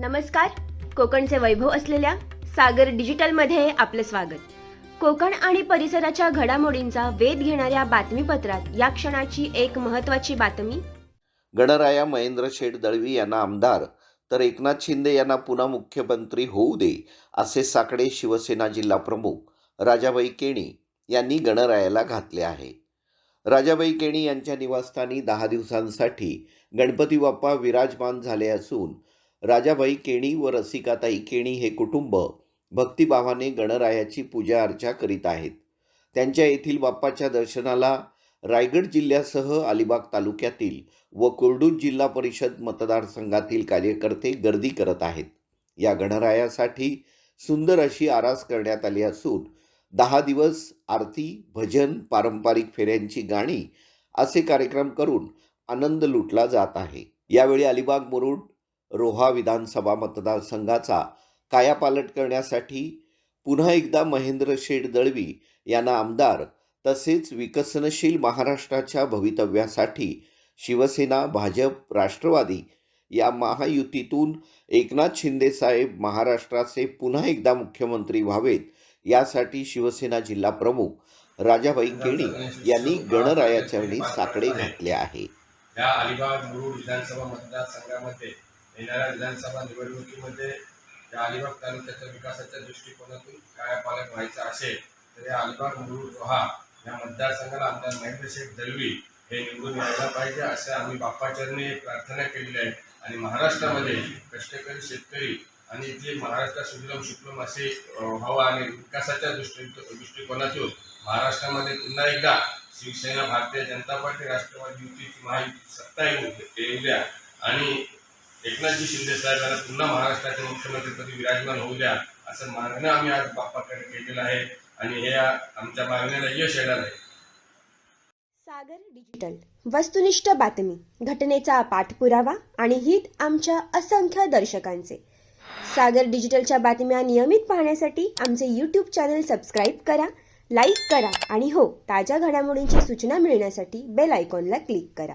नमस्कार. कोकणचे वैभव असलेल्या सागर डिजिटलमध्ये आपलं स्वागत. कोकण आणि परिसराच्या घडामोडींचा वेध घेणाऱ्या बातमीपत्रात या क्षणाची एक महत्त्वाची बातमी. गणराया महेंद्र शेठ दळवी यांना आमदार तर एकनाथ शिंदे यांना पुन्हा मुख्यमंत्री होऊ दे असे साकडे शिवसेना जिल्हा प्रमुख राजाबाई केणी यांनी गणरायाला घातले आहे. राजाबाई केणी यांच्या निवासस्थानी दहा दिवसांसाठी गणपती बाप्पा विराजमान झाले असून राजाबाई केणी व रसिकाताई केणी हे कुटुंब भक्तिभावाने गणरायाची पूजा अर्चा करीत आहेत. त्यांच्या येथील बाप्पाच्या दर्शनाला रायगड जिल्ह्यासह अलिबाग तालुक्यातील व कुर्डूज जिल्हा परिषद मतदारसंघातील कार्यकर्ते गर्दी करत आहेत. या गणरायासाठी सुंदर अशी आरास करण्यात आली असून दहा दिवस आरती भजन पारंपरिक फेऱ्यांची गाणी असे कार्यक्रम करून आनंद लुटला जात आहे. यावेळी अलिबाग मुरुड रोहा विधानसभा मतदारसंघाचा कायापालट करण्यासाठी पुन्हा एकदा महेंद्र शेठ दळवी यांना आमदार तसेच विकसनशील महाराष्ट्राच्या भवितव्यासाठी शिवसेना भाजप राष्ट्रवादी या महायुतीतून एकनाथ शिंदेसाहेब महाराष्ट्राचे पुन्हा एकदा मुख्यमंत्री व्हावेत यासाठी शिवसेना जिल्हा प्रमुख राजाभाई केणी यांनी गणरायाचरणी साकडे घातले आहे. या अलिबाग मुरुड विधानसभा मतदारसंघामध्ये येणाऱ्या विधानसभा निवडणुकीमध्ये या अलिबाग तालुक्याच्या विकासाच्या दृष्टिकोनातून काय पालक व्हायचं असेल तर या अलिबाग मुरुड रोहा या मतदारसंघाला आमदार महेंद्र शेख दलवी हे निवडून यायला पाहिजे असे आम्ही बाप्पाचरणी प्रार्थना केलेली आहे. आणि महाराष्ट्रामध्ये कष्टकरी शेतकरी आणि जे महाराष्ट्र सुजलम शुक्लम असे व्हावं आणि विकासाच्या दृष्टी दृष्टिकोनातून महाराष्ट्रामध्ये पुन्हा एकदा शिवसेना भारतीय जनता पार्टी राष्ट्रवादी युतीची महायुती सत्ता येऊ द्या. आणि एकनाथजी शिंदे साहेबांना पुन्हा महाराष्ट्राच्या मुख्यमंत्रीपदी विराजमान होऊ द्या असं मागणं आम्ही आज बाप्पाकडे केलेलं आहे आणि हे आमच्या मागण्याला यश येणार आहे. सागर डिजिटल वस्तुनिष्ठ बातमी घटनेचा पाठपुरावा आणि हित आमच्या असंख्य दर्शकांचे. सागर डिजिटलच्या बातम्या नियमित पाहण्यासाठी आमचे यूट्यूब चॅनल सबस्क्राईब करा लाईक करा आणि हो ताज्या घडामोडींची सूचना मिळण्यासाठी बेल आयकॉनला क्लिक करा.